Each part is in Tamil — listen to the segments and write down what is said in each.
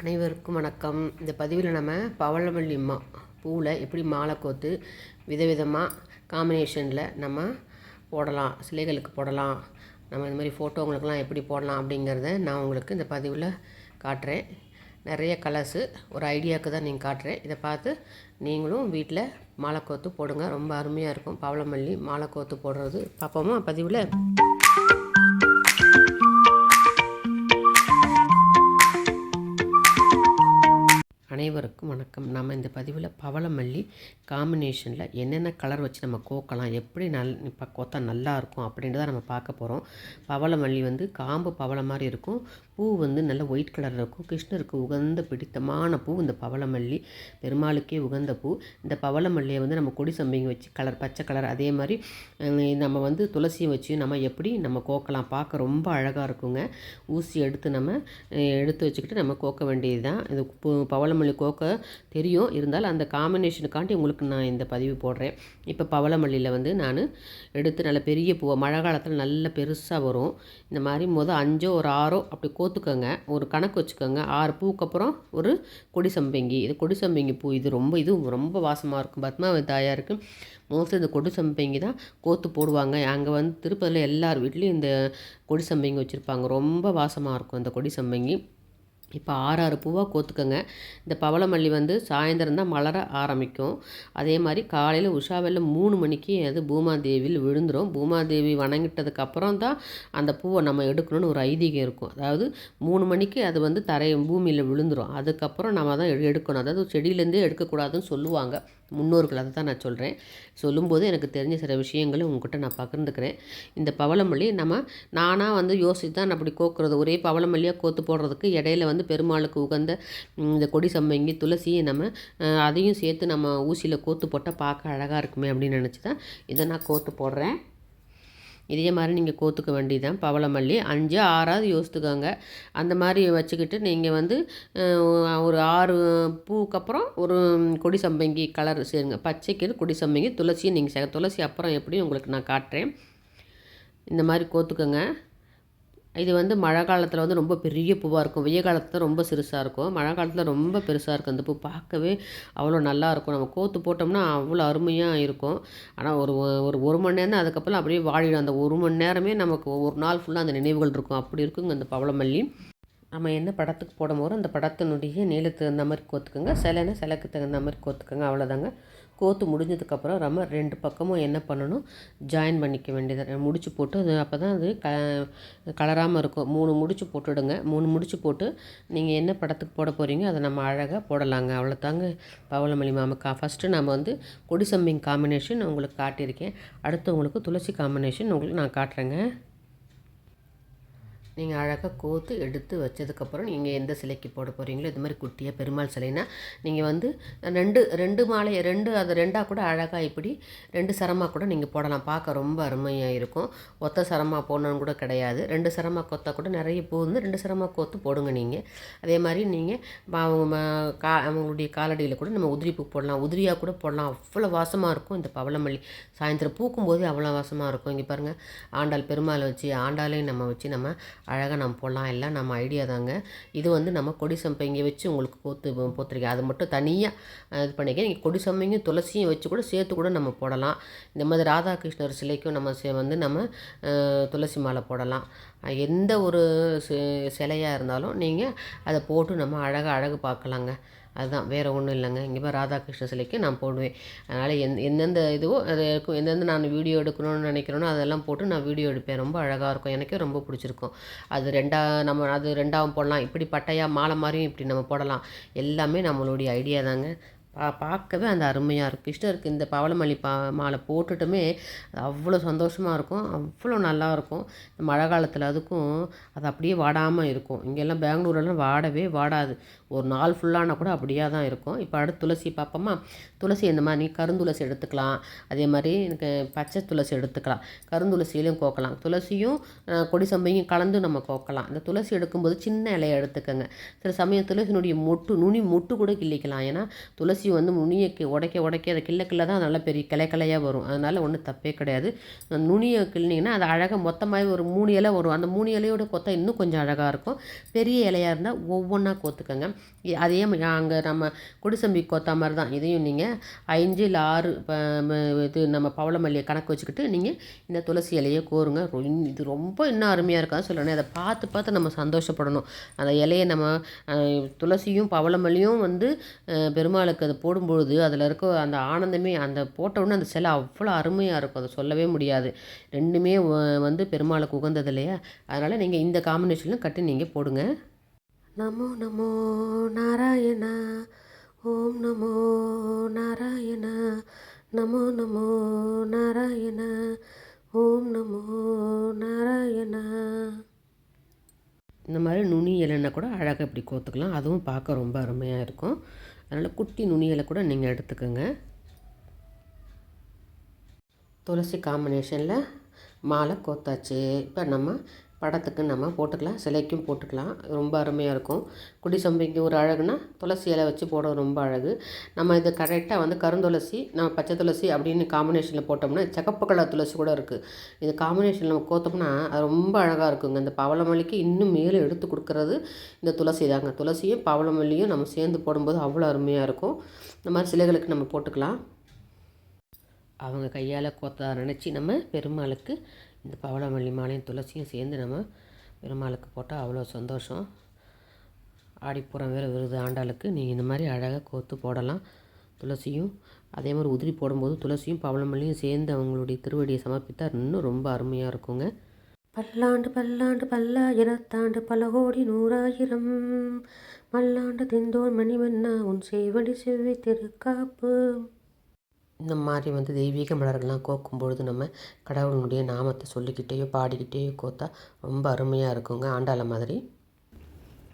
அனைவருக்கும் வணக்கம். இந்த பதிவில் நம்ம பவளமல்லி மா பூவில் எப்படி மாலை கோத்து விதவிதமாக காம்பினேஷனில் நம்ம போடலாம் சிலைகளுக்கு போடலாம் நம்ம இந்த மாதிரி ஃபோட்டோங்களுக்கெல்லாம் எப்படி போடலாம் அப்படிங்கிறத நான் உங்களுக்கு இந்த பதிவில் காட்டுறேன். நிறைய கலர்ஸு ஒரு ஐடியாவுக்கு தான் நீங்கள் காட்டுறேன். இதை பார்த்து நீங்களும் வீட்டில் மாலை கோத்து போடுங்க. ரொம்ப அருமையாக இருக்கும். பவளமல்லி மாலை கோத்து போடுறது. பார்ப்போமா பதிவில்? அனைவருக்கும் வணக்கம். நம்ம இந்த பதிவில் பவளமல்லி காம்பினேஷனில் என்னென்ன கலர் வச்சு நம்ம கோக்கலாம் எப்படி நல் இப்போ கோத்தா நல்லாயிருக்கும் அப்படின்றத நம்ம பார்க்க போகிறோம் பவளமல்லி வந்து காம்பு பவளம் மாதிரி இருக்கும். பூ வந்து நல்ல ஒயிட் கலர் இருக்கும். கிருஷ்ணருக்கு உகந்த பிடித்தமான பூ இந்த பவளமல்லி. பெருமாளுக்கே உகந்த பூ. இந்த பவளமல்லியை வந்து நம்ம கொடி சம்பிங்க வச்சு கலர் பச்சை கலர் அதே மாதிரி நம்ம வந்து துளசியை வச்சு நம்ம எப்படி நம்ம கோக்கலாம். பார்க்க ரொம்ப அழகாக இருக்குங்க. ஊசி எடுத்து நம்ம எடுத்து வச்சுக்கிட்டு நம்ம கோக்க வேண்டியது தான் இது பூ- பவளமல்லி கோக்க தெரியும். இருந்தாலும் அந்த காம்பினேஷனுக்காண்டி உங்களுக்கு நான் இந்த பதிவு போடுறேன். இப்போ பவளமல்லியில் வந்து நான் எடுத்து நல்ல பெரிய பூவை மழை காலத்தில் நல்ல பெருசாக வரும். இந்த மாதிரி மொதல் அஞ்சோ ஒரு ஆறோ அப்படி கோத்துக்கோங்க ஒரு கணக்கு வச்சுக்கோங்க. ஆறு பூக்கு அப்புறம் ஒரு கொடி சம்பங்கி. இது கொடி சம்பங்கி பூ இது ரொம்ப இது ரொம்ப வாசமாக இருக்கும். பத்மாவதாயாக தாயாருக்கு மோஸ்ட்லி இந்த கொடி சம்பங்கி தான் கோத்து போடுவாங்க. அங்கே வந்து திருப்பதியில் எல்லார் வீட்லேயும் இந்த கொடி சம்பங்கி வச்சுருப்பாங்க. ரொம்ப வாசமாக இருக்கும் இந்த கொடி சம்பங்கி. இப்போ ஆறு ஆறு பூவாக கோத்துக்கோங்க. இந்த பவளமல்லி வந்து சாயந்தரம் தான் மலர ஆரம்பிக்கும். அதே மாதிரி காலையில் உஷாவில் மூணு மணிக்கு அது பூமாதேவியில் விழுந்துடும் பூமாதேவி வணங்கிட்டதுக்கப்புறம் தான் அந்த பூவை நம்ம எடுக்கணும்னு ஒரு ஐதீகம் இருக்கும். அதாவது மூணு மணிக்கு அது வந்து தரை பூமியில் விழுந்துடும் அதுக்கப்புறம் நம்ம தான் எடு- எடுக்கணும். அதாவது செடியிலேருந்தே எடுக்கக்கூடாதுன்னு சொல்லுவாங்க முன்னோர்கள். அதை தான் நான் சொல்கிறேன் சொல்லும்போது எனக்கு தெரிஞ்ச சில விஷயங்களும் உங்ககிட்ட நான் பகிர்ந்துக்கிறேன். இந்த பவளமல்லி நம்ம நானாக வந்து யோசித்து தான் அப்படி கோக்குறது. ஒரே பவளமல்லியாக கோத்து போடுறதுக்கு இடையில வந்து பெருமாளுக்கு உகந்த இந்த கொடி சம்பங்கி துளசியை நம்ம அதையும் சேர்த்து நம்ம ஊசியில் கோத்து போட்டால் பார்க்க அழகாக இருக்குமே அப்படின்னு நினச்சி தான் இதை நான் கோத்து போடுறேன். இதே மாதிரி நீங்கள் கோத்துக்க வேண்டியதுதான். பவளமல்லி அஞ்சு ஆறாவது யோசித்துக்கோங்க. அந்த மாதிரி வச்சுக்கிட்டு நீங்கள் வந்து ஒரு ஆறு பூக்கு அப்புறம் ஒரு கொடி சம்பங்கி கலர் சேருங்க. பச்சைக்கு கொடி சம்பங்கி துளசியும் நீங்கள் சே துளசி அப்புறம் எப்படி உங்களுக்கு நான் காட்டுறேன். இந்த மாதிரி கோத்துக்கோங்க. இது வந்து மழை காலத்தில் வந்து ரொம்ப பெரிய பூவாக இருக்கும். வெய்ய காலத்தில் ரொம்ப சிறுசாக இருக்கும். மழை காலத்தில் ரொம்ப பெருசாக இருக்கும். அந்த பூ பார்க்கவே அவ்வளோ நல்லா இருக்கும். நம்ம கோத்து போட்டோம்னா அவ்வளோ அருமையாக இருக்கும். ஆனால் ஒரு ஒரு ஒரு மணி நேரம் அதுக்கப்புறம் அப்படியே வாழிடும் அந்த ஒரு மணி நேரமே நமக்கு ஒரு நாள் ஃபுல்லாக அந்த நினைவுகள் இருக்கும். அப்படி இருக்குங்க அந்த பவளமல்லி. நம்ம என்ன படத்துக்கு போடும் போது அந்த படத்தினுடைய நீளத்துக்கு தகுந்த மாதிரி கோத்துக்கோங்க. சிலைன்னா சிலைக்கு தகுந்த மாதிரி கோத்துக்கோங்க. அவ்வளோதாங்க கோத்து முடிஞ்சதுக்கப்புறம் நம்ம ரெண்டு பக்கமும் என்ன பண்ணணும்? ஜாயின் பண்ணிக்க வேண்டியது. முடிச்சு போட்டு அது அப்போ தான் அது க கலராமல் இருக்கும். மூணு முடிச்சு போட்டுடுங்க. மூணு முடிச்சு போட்டு நீங்கள் என்ன படத்துக்கு போட போகிறீங்க அதை நம்ம அழகாக போடலாங்க. அவ்வளோதாங்க பவளமலி மாமக்கா ஃபஸ்ட்டு நம்ம வந்து கொடி சம்பிங் காம்பினேஷன் உங்களுக்கு காட்டியிருக்கேன். அடுத்து உங்களுக்கு துளசி காம்பினேஷன் உங்களுக்கு நான் காட்டுறேங்க. நீங்கள் அழகாக கோத்து எடுத்து வச்சதுக்கப்புறம் நீங்கள் எந்த சிலைக்கு போட போகிறீங்களோ இது மாதிரி குட்டியாக பெருமாள் சிலைனா நீங்கள் வந்து ரெண்டு ரெண்டு மாலை ரெண்டு அது ரெண்டாக கூட அழகாக இப்படி ரெண்டு சரமாக கூட நீங்கள் போடலாம். பார்க்க ரொம்ப அருமையாக இருக்கும். ஒத்த சரமாக போடணும்னு கூட கிடையாது. ரெண்டு சரமாக கொத்தா கூட நிறைய பூ வந்து ரெண்டு சரமாக கோத்து போடுங்க நீங்கள் அதே மாதிரி நீங்கள் அவங்க கா அவங்களுடைய காலடியில் கூட நம்ம உதிரி பூ போடலாம். உதிரியாக கூட போடலாம். அவ்வளோ வாசமாக இருக்கும் இந்த பவளமல்லி. சாயந்தரம் பூக்கும் போது அவ்வளோ வாசமாக இருக்கும். இங்கே பாருங்கள் ஆண்டாள் பெருமாளை வச்சு ஆண்டாளையும் நம்ம வச்சு நம்ம அழகாக நம்ம போடலாம். எல்லாம் நம்ம ஐடியா தாங்க. இது வந்து நம்ம கொடி சம்பங்கி வச்சு உங்களுக்கு போத்து போத்திருக்கேன். அது மட்டும் தனியாக இது பண்ணிக்க. நீங்கள் கொடி சம்பங்கியும் துளசியும் வச்சு கூட சேர்த்து கூட நம்ம போடலாம். இந்த மாதிரி ராதாகிருஷ்ணர் சிலைக்கும் நம்ம வந்து நம்ம துளசி மாலை போடலாம். எந்த ஒரு சிலையாக இருந்தாலும் நீங்கள் அதை போட்டு நம்ம அழகாக அழகு பார்க்கலாங்க. அதுதான் வேறு ஒன்றும் இல்லைங்க. இங்கே போய் ராதாகிருஷ்ண சிலைக்கு நான் போடுவேன். அதனால் எந் எந்தெந்த இதுவோ அது இருக்கும். எந்தெந்த நான் வீடியோ எடுக்கணும்னு நினைக்கிறேனோ அதெல்லாம் போட்டு நான் வீடியோ எடுப்பேன். ரொம்ப அழகாக இருக்கும். எனக்கே ரொம்ப பிடிச்சிருக்கும். அது ரெண்டா நம்ம அது ரெண்டாவும் போடலாம். இப்படி பட்டையாக மாலை மாதிரியும் இப்படி நம்ம போடலாம். எல்லாமே நம்மளுடைய ஐடியா தாங்க. பா பார்க்கவே அந்த அருமையாக இருக்கும். கிருஷ்ணருக்கு இந்த பவளமல்லி பா மாலை போட்டுட்டுமே அது அவ்வளோ சந்தோஷமாக இருக்கும். அவ்வளோ நல்லா இருக்கும். இந்த மழை காலத்தில் அதுக்கும் அது அப்படியே வாடாமல் இருக்கும். இங்கெல்லாம் பெங்களூரெல்லாம் வாடவே வாடாது. ஒரு நாள் ஃபுல்லானா கூட அப்படியே தான் இருக்கும். இப்போ அடுத்து துளசி பார்ப்போமா துளசி இந்த மாதிரி கருந்துளசி எடுத்துக்கலாம். அதே மாதிரி எனக்கு பச்சை துளசி எடுத்துக்கலாம். கருந்துளசியிலையும் கோக்கலாம். துளசியும் கொடி சம்பையும் கலந்து நம்ம கோக்கலாம். இந்த துளசி எடுக்கும்போது சின்ன இலையை எடுத்துக்கோங்க. சில சமயம் துளசியினுடைய மொட்டு நுனி மொட்டு கூட கிள்ளிக்கலாம். ஏன்னா துளசி வந்து நுனியை உடைக்க உடைக்க அதை கிள்ள கிள்ள தான் நல்லா பெரிய கிளை கிளையாக வரும். அதனால் ஒன்றும் தப்பே கிடையாது. நுனியை கிள்னிங்கன்னா அது அழகாக மொத்தமாகவே ஒரு மூணு இலை வரும். அந்த மூணு இலையோட கொத்தா இன்னும் கொஞ்சம் அழகாக இருக்கும். பெரிய இலையாக இருந்தால் ஒவ்வொன்றா கோத்துக்கோங்க. அதே அங்கே நம்ம குடிசம்பி கோத்தா மாதிரி தான் இதையும் நீங்கள் ஐந்து இல்லை ஆறு ப- இது நம்ம பவளமல்லியை கணக்கு வச்சுக்கிட்டு நீங்கள் இந்த துளசி இலையை கோருங்க. இது ரொம்ப இன்னும் அருமையாக இருக்காது சொல்லணும். அதை பார்த்து பார்த்து நம்ம சந்தோஷப்படணும். அந்த இலையை நம்ம துளசியும் பவளமல்லியும் வந்து பெருமாளுக்கு அதை போடும்பொழுது அதில் இருக்க அந்த ஆனந்தமே அந்த போட்டவுடனே அந்த சிலை அவ்வளோ அருமையாக இருக்கும். அதை சொல்லவே முடியாது. ரெண்டுமே வந்து பெருமாளுக்கு உகந்தது இல்லையா? அதனால் நீங்கள் இந்த காம்பினேஷனில் கட்டி நீங்கள் போடுங்க. நமோ நமோ நாராயணா ஓம் நமோ நாராயணா நமோ நமோ நாராயணா ஓம் நமோ நாராயணா. இந்த மாதிரி நுனி இலைன்னா கூட அழகாக இப்படி கோத்துக்கலாம். அதுவும் பார்க்க ரொம்ப அருமையாக இருக்கும். அதனால் குட்டி நுனி இலை கூட நீங்கள் எடுத்துக்கோங்க. துளசி காம்பினேஷனில் மாலை கோத்தாச்சு. இப்போ நம்ம படத்துக்கு நம்ம போட்டுக்கலாம் சிலைக்கும் போட்டுக்கலாம். ரொம்ப அருமையாக இருக்கும். குடி சம்பைக்கு ஒரு அழகுனா துளசி இலை வச்சு போட ரொம்ப அழகு. நம்ம இது கரெக்டாக வந்து கருந்துளசி நம்ம பச்சை துளசி அப்படின்னு காம்பினேஷனில் போட்டோம்னா சிகப்பு கலர் துளசி கூட இருக்குது இது காம்பினேஷனில் நம்ம கோத்தோம்னா அது ரொம்ப அழகாக இருக்குங்க. இந்த பவளமல்லிக்கு இன்னும் மேலே எடுத்து கொடுக்கறது இந்த துளசி தாங்க. துளசியும் பவளமல்லியும் நம்ம சேர்ந்து போடும்போது அவ்வளோ அருமையாக இருக்கும். இந்த மாதிரி சிலைகளுக்கு நம்ம போட்டுக்கலாம். அவங்க கையால் கோத்ததாக நினச்சி நம்ம பெருமாளுக்கு இந்த பவளமல்லி மாலையும் துளசியும் சேர்ந்து நம்ம பெருமாளுக்கு போட்டால் அவ்வளோ சந்தோஷம். ஆடிப்புறம் வேறு விருது ஆண்டாளுக்கு. நீங்கள் இந்த மாதிரி அழகாக கோத்து போடலாம் துளசியும். அதே மாதிரி உதிரி போடும்போது துளசியும் பவளமல்லியும் சேர்ந்து அவங்களுடைய திருவடியை சமர்ப்பித்தால் இன்னும் ரொம்ப அருமையாக இருக்குங்க. பல்லாண்டு பல்லாண்டு பல்லாயிரத்தாண்டு பல கோடி நூறாயிரம். மல்லாண்டு திந்தோன் மணிவண்ணா உன் செய்வடி செவ்வி திருக்காப்பு. இந்த மாதிரி வந்து தெய்வீக மலர்கள்லாம் கோக்கும் பொழுது நம்ம கடவுளுடைய நாமத்தை சொல்லிக்கிட்டேயோ பாடிக்கிட்டேயோ கோத்தா ரொம்ப அருமையாக இருக்குங்க. ஆண்டாள மாதிரி.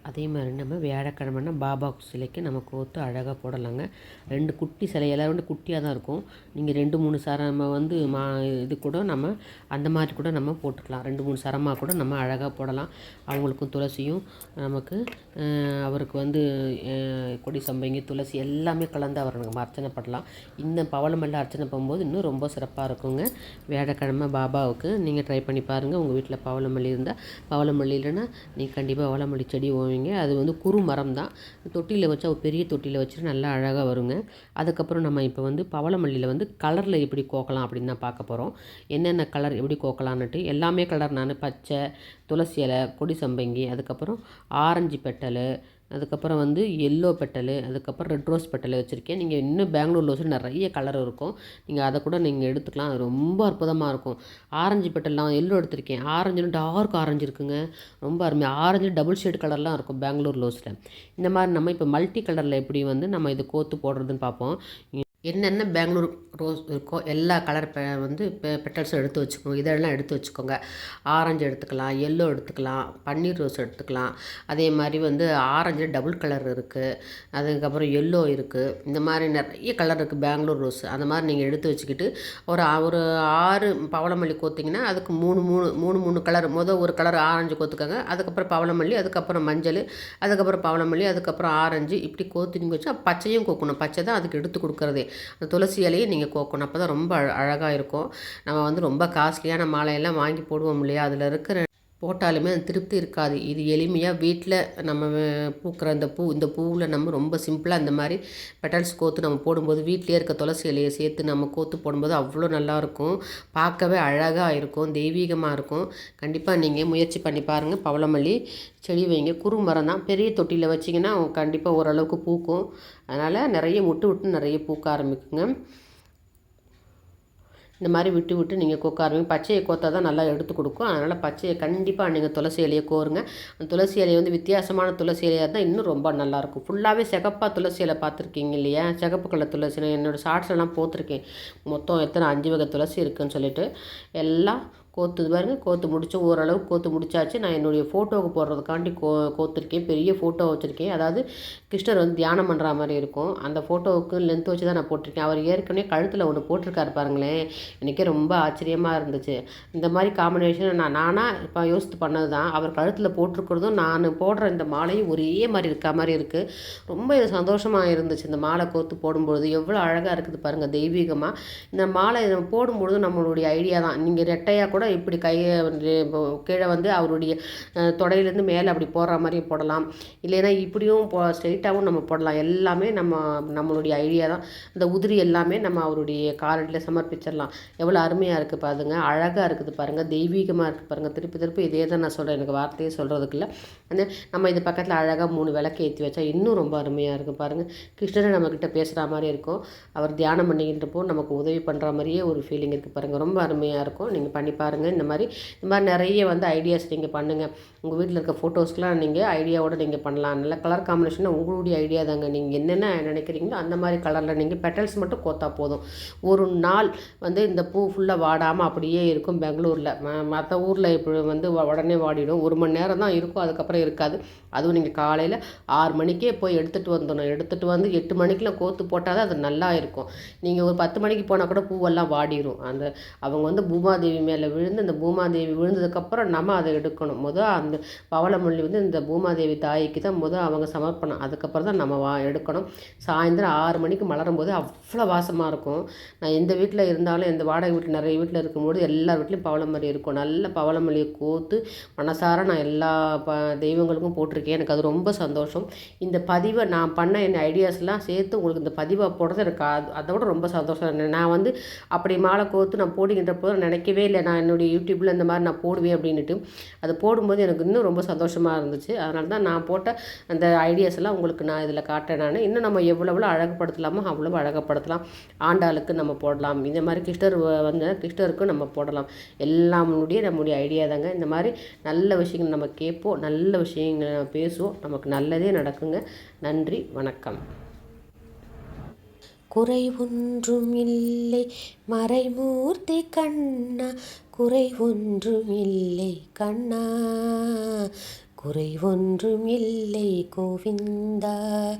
அதே மாதிரி நம்ம வியாழக்கிழமைனா பாபா சிலைக்கு நம்ம கோத்து அழகாக போடலாங்க. ரெண்டு குட்டி சிலை எல்லாம் வந்து குட்டியாக தான் இருக்கும். நீங்கள் ரெண்டு மூணு சரமாக வந்து மா இது கூட நம்ம அந்த மாதிரி கூட நம்ம போட்டுக்கலாம். ரெண்டு மூணு சரமாக கூட நம்ம அழகாக போடலாம். அவங்களுக்கும் துளசியும் நமக்கு அவருக்கு வந்து கொடி சம்பங்கி துளசி எல்லாமே கலந்து அவர் நம்ம அர்ச்சனை பண்ணலாம். இந்த பவளமெல்லாம் அர்ச்சனை பண்ணும்போது இன்னும் ரொம்ப சிறப்பாக இருக்குங்க. வியாழக்கிழமை பாபாவுக்கு நீங்கள் ட்ரை பண்ணி பாருங்கள் உங்கள் வீட்டில் பவளமல்லி இருந்தால் பவளமல்லி இல்லைன்னா நீங்கள் கண்டிப்பாக பவளமல்லி செடி ஓவிங்க அது வந்து குறு மரம் தான் தொட்டியில் வச்சா பெரிய தொட்டியில் வச்சுட்டு நல்லா அழகாக வருங்க. அதுக்கப்புறம் நம்ம இப்போ வந்து பவளமல்லியில் வந்து கலரில் எப்படி கோக்கலாம் அப்படின்னு தான் பார்க்க போகிறோம் என்னென்ன கலர் எப்படி கோக்கலான்னுட்டு எல்லாமே கலர் நான் பச்சை துளசி இலை கொடி சம்பங்கி அதுக்கப்புறம் ஆரஞ்சு பெட்டல் அதுக்கப்புறம் வந்து எல்லோ பெட்டலு அதுக்கப்புறம் ரெட் ரோஸ் பெட்டலு வச்சுருக்கேன். நீங்கள் இன்னும் பெங்களூர் ரோஸில் நிறைய கலர் இருக்கும். நீங்கள் அதை கூட நீங்கள் எடுத்துக்கலாம். அது ரொம்ப அற்புதமாக இருக்கும். ஆரஞ்சு பெட்டல்லாம் எல்லோ எடுத்திருக்கேன். ஆரஞ்சுல டார்க் ஆரஞ்சு இருக்குங்க. ரொம்ப அருமை ஆரஞ்சு டபுள் ஷேட் கலர்லாம் இருக்கும் பெங்களூர் ரோஸில் இந்த மாதிரி நம்ம இப்போ மல்டி கலரில் எப்படி வந்து நம்ம இது கோத்து போடுறதுன்னு பார்ப்போம். என்னென்ன பெங்களூர் ரோஸ் இருக்கோ எல்லா கலர் பெ வந்து பெ பெட்டல்ஸும் எடுத்து வச்சுக்கோங்க. இதெல்லாம் எடுத்து வச்சுக்கோங்க. ஆரஞ்சு எடுத்துக்கலாம் எல்லோ எடுத்துக்கலாம் பன்னீர் ரோஸ் எடுத்துக்கலாம். அதே மாதிரி வந்து ஆரஞ்சில் டபுள் கலர் இருக்குது அதுக்கப்புறம் எல்லோ இருக்குது இந்த மாதிரி நிறைய கலர் இருக்குது பெங்களூர் ரோஸ். அந்த மாதிரி நீங்கள் எடுத்து வச்சுக்கிட்டு ஒரு ஒரு ஆறு பவளமல்லி கோத்திங்கன்னா அதுக்கு மூணு மூணு மூணு மூணு கலர் மொதல் ஒரு கலர் ஆரஞ்சு கோத்துக்கோங்க. அதுக்கப்புறம் பவளமல்லி அதுக்கப்புறம் மஞ்சள் அதுக்கப்புறம் பவளமல்லி அதுக்கப்புறம் ஆரஞ்சு இப்படி கோத்து வச்சு பச்சையும் கோக்கணும். பச்சை தான் அதுக்கு எடுத்து கொடுக்குறதே. அந்த துளசி இலையை நீங்கள் கோக்கணும். அப்போ தான் ரொம்ப அழகாக இருக்கும். நம்ம வந்து ரொம்ப காஸ்ட்லியான மாலையெல்லாம் வாங்கி போடுவோம் இல்லையா? அதில் இருக்கிற போட்டாலுமே அந்த திருப்தி இருக்காது. இது எளிமையாக வீட்டில் நம்ம பூக்கிற அந்த பூ இந்த பூவில் நம்ம ரொம்ப சிம்பிளாக அந்த மாதிரி பெட்டல்ஸ் கோத்து நம்ம போடும்போது வீட்டிலேயே இருக்க துளசி இலையை சேர்த்து நம்ம கோத்து போடும்போது அவ்வளோ நல்லாயிருக்கும் பார்க்கவே அழகாக இருக்கும் தெய்வீகமாக இருக்கும். கண்டிப்பாக நீங்கள் முயற்சி பண்ணி பாருங்கள் பவளமல்லி செடி வைங்க. குறு மரம் தான். பெரிய தொட்டியில் வச்சிங்கன்னா கண்டிப்பாக ஓரளவுக்கு பூக்கும். அதனால் நிறைய விட்டு விட்டு நிறைய பூக்க ஆரம்பிக்குங்க. இந்த மாதிரி விட்டு விட்டு நீங்கள் கோக்க ஆரம்பிங்க பச்சையை கோத்தா தான் நல்லா எடுத்து கொடுக்கும். அதனால் பச்சையை கண்டிப்பாக நீங்கள் துளசி இலையை கோருங்க. அந்த துளசி இலையை வந்து வித்தியாசமான துளசி இலையாக தான் இன்னும் ரொம்ப நல்லாயிருக்கும் ஃபுல்லாகவே சிகப்பாக துளசி இலை பார்த்துருக்கீங்க இல்லையா? சிகப்பு கலர் துளசி என்னோடய ஷார்ட்ஸ்லாம் போத்திருக்கேன் மொத்தம் எத்தனை? அஞ்சு வகை துளசி இருக்குன்னு சொல்லிட்டு. எல்லாம் கோத்துது பாருங்கள் கோத்து முடிச்சு ஓரளவு கோத்து முடிச்சாச்சு. நான் என்னுடைய ஃபோட்டோவுக்கு போடுறதுக்காண்டி கோ கோத்துருக்கேன். பெரிய ஃபோட்டோ வச்சுருக்கேன். அதாவது கிருஷ்ணர் வந்து தியானம் பண்ணுற மாதிரி இருக்கும். அந்த ஃபோட்டோவுக்கு லென்த் வச்சு தான் நான் போட்டிருக்கேன். அவர் ஏற்கனவே கழுத்தில் ஒன்று போட்டிருக்காரு பாருங்களேன். எனக்கே ரொம்ப ஆச்சரியமாக இருந்துச்சு. இந்த மாதிரி காம்பினேஷன் நான் நானாக இப்போ யோசித்து பண்ணது தான் அவர் கழுத்தில் போட்டிருக்கிறதும் நான் போடுற இந்த மாலையும் ஒரே மாதிரி இருக்க மாதிரி இருக்குது ரொம்ப இது சந்தோஷமாக இருந்துச்சு. இந்த மாலை கோத்து போடும்பொழுது எவ்வளோ அழகாக இருக்குது பாருங்கள் தெய்வீகமாக இந்த மாலை போடும்பொழுது நம்மளுடைய ஐடியா தான். நீங்கள் ரெட்டையாக கூட இப்படி கையை வந்து கீழே வந்து அவருடைய தொடையிலேருந்து மேலே அப்படி போடுற மாதிரியும் போடலாம். இல்லைன்னா இப்படியும் போ ஸ்ட்ரெயிட்டாகவும் நம்ம போடலாம். எல்லாமே நம்ம நம்மளுடைய ஐடியா தான். இந்த உதிரி எல்லாமே நம்ம அவருடைய காலடியில் சமர்ப்பிச்சிடலாம். எவ்வளோ அருமையாக இருக்குது பாருங்க. அழகாக இருக்குது பாருங்கள் தெய்வீகமாக இருக்குது பாருங்கள் திருப்பி திருப்பி இதே தான் நான் சொல்கிறேன் எனக்கு வார்த்தையே சொல்கிறதுக்கு இல்லை அந்த நம்ம இது பக்கத்தில் அழகாக மூணு விளக்கு ஏற்றி வச்சா இன்னும் ரொம்ப அருமையாக இருக்கும் பாருங்கள் கிருஷ்ணரை நம்மக்கிட்ட பேசுகிற மாதிரி இருக்கும். அவர் தியானம் பண்ணிக்கின்றப்போ நமக்கு உதவி பண்ணுற மாதிரியே ஒரு ஃபீலிங் இருக்குது பாருங்கள் ரொம்ப அருமையாக இருக்கும். நீங்கள் பண்ணி பாருங்கள் இந்த மாதிரி இந்த மாதிரி நிறைய வந்து ஐடியாஸ் நீங்கள் பண்ணுங்கள் உங்கள் வீட்டில் இருக்க ஃபோட்டோஸ்க்கெலாம் நீங்கள் ஐடியாவோட நீங்கள் பண்ணலாம். நல்ல கலர் காம்பினேஷனாக உங்களுடைய ஐடியா தாங்க. நீங்கள் என்னென்ன நினைக்கிறீங்களோ அந்த மாதிரி கலரில் நீங்கள் பெட்டல்ஸ் மட்டும் கோத்தா போதும். ஒரு நாள் வந்து இந்த பூ ஃபுல்லாக வாடாமல் அப்படியே இருக்கும் பெங்களூரில். மற்ற ஊரில் இப்போ வந்து உடனே வாடிடும். ஒரு மணி நேரம் தான் இருக்கும். அதுக்கப்புறம் இருக்காது. அதுவும் நீங்கள் காலையில் ஆறு மணிக்கே போய் எடுத்துகிட்டு வந்துடணும். எடுத்துகிட்டு வந்து எட்டு மணிக்கெலாம் கோத்து போட்டால் தான் அது நல்லா இருக்கும். நீங்கள் ஒரு பத்து மணிக்கு போனால் கூட பூவெல்லாம் வாடிடும் அந்த அவங்க வந்து பூமாதேவி மேலே விழுந்து அந்த பூமாதேவி விழுந்ததுக்கப்புறம் நம்ம அதை எடுக்கணும். முதல் அந்த பவளமல்லி வந்து இந்த பூமாதேவி தாய்க்கு தான் முதல் அவங்க சமர்ப்பணம். அதுக்கப்புறம் தான் நம்ம வா எடுக்கணும். சாயந்தரம் ஆறு மணிக்கு மலரும் போது அவ்வளோ வாசமாக இருக்கும். நான் எந்த வீட்டில் இருந்தாலும் எந்த வாடகை வீட்டில் நிறைய வீட்டில் இருக்கும்போது எல்லார் வீட்லேயும் பவளமல்லி இருக்கும். நல்ல பவளமல்லியை கோத்து மனசார நான் எல்லா ப தெய்வங்களுக்கும் போட்டிருக்கேன். எனக்கு அது ரொம்ப சந்தோஷம். இந்த பதிவை நான் பண்ண என் ஐடியாஸ்லாம் சேர்த்து உங்களுக்கு இந்த பதிவை போடுறது எனக்கு அதை விட ரொம்ப சந்தோஷம். நான் வந்து அப்படி மாலை கோர்த்து நான் போடுகின்ற போது நினைக்கவே இல்லை. நான் என்னுடைய யூடியூப்பில் இந்த மாதிரி நான் போடுவேன் அப்படின்ட்டு அது போடும்போது எனக்கு இன்னும் ரொம்ப சந்தோஷமாக இருந்துச்சு. அதனால தான் நான் போட்ட அந்த ஐடியாஸ் எல்லாம் உங்களுக்கு நான் இதில் காட்டேன் நான். இன்னும் நம்ம எவ்வளோ எவ்வளோ அழகுப்படுத்தலாமோ அவ்வளோ அழகப்படுத்தலாம் ஆண்டாளுக்கு நம்ம போடலாம். இந்த மாதிரி கிருஷ்ணர் வந்த வந்து கிருஷ்ணருக்கும் நம்ம போடலாம். எல்லாமுடைய நம்முடைய ஐடியா தாங்க. இந்த மாதிரி நல்ல விஷயங்கள் நம்ம கேட்போம். நல்ல விஷயங்கள் நம்ம பேசுவோம். நமக்கு நல்லதே நடக்குங்க. நன்றி. வணக்கம். குறை ஒன்றும் இல்லை. மறைமூர்த்தி கண்ணா குறை ஒன்றும் இல்லை கண்ணா. குறை ஒன்றும் இல்லை கோவிந்தா.